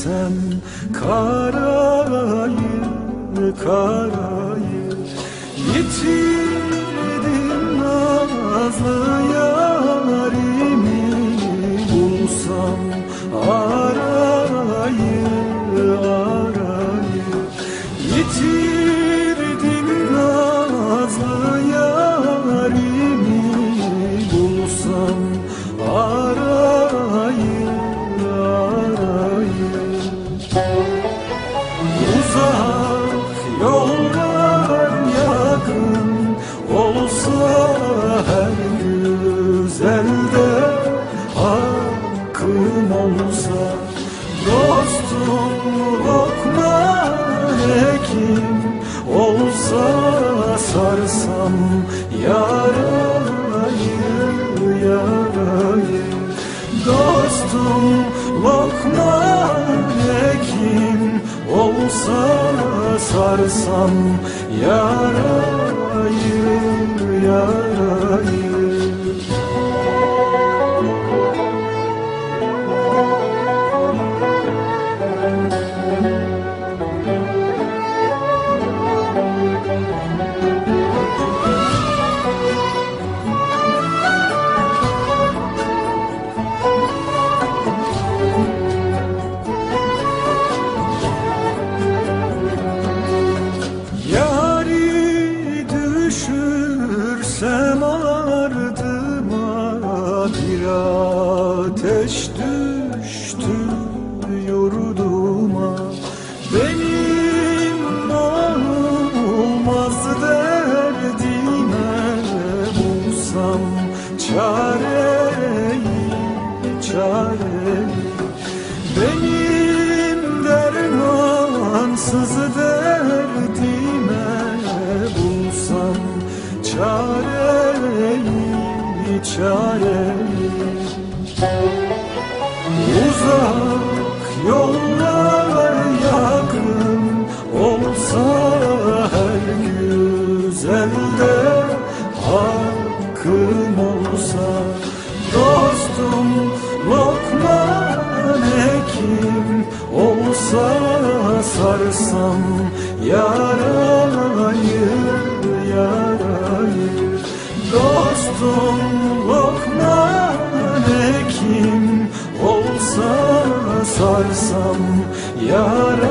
Gitsem karayır, karayır Yitir lokman hekim olsa sarsam yarayı yarayı dostum lokman hekim olsa sarsam yarayı çareyi benim dermansız derdime bulsam çareyi çareyi Uzak yollar yakın olsa her güzelde hakkım olsa lokman hekim olsa sarsam yarayı yarayı. Dostum lokman hekim olsa sarsam yarayı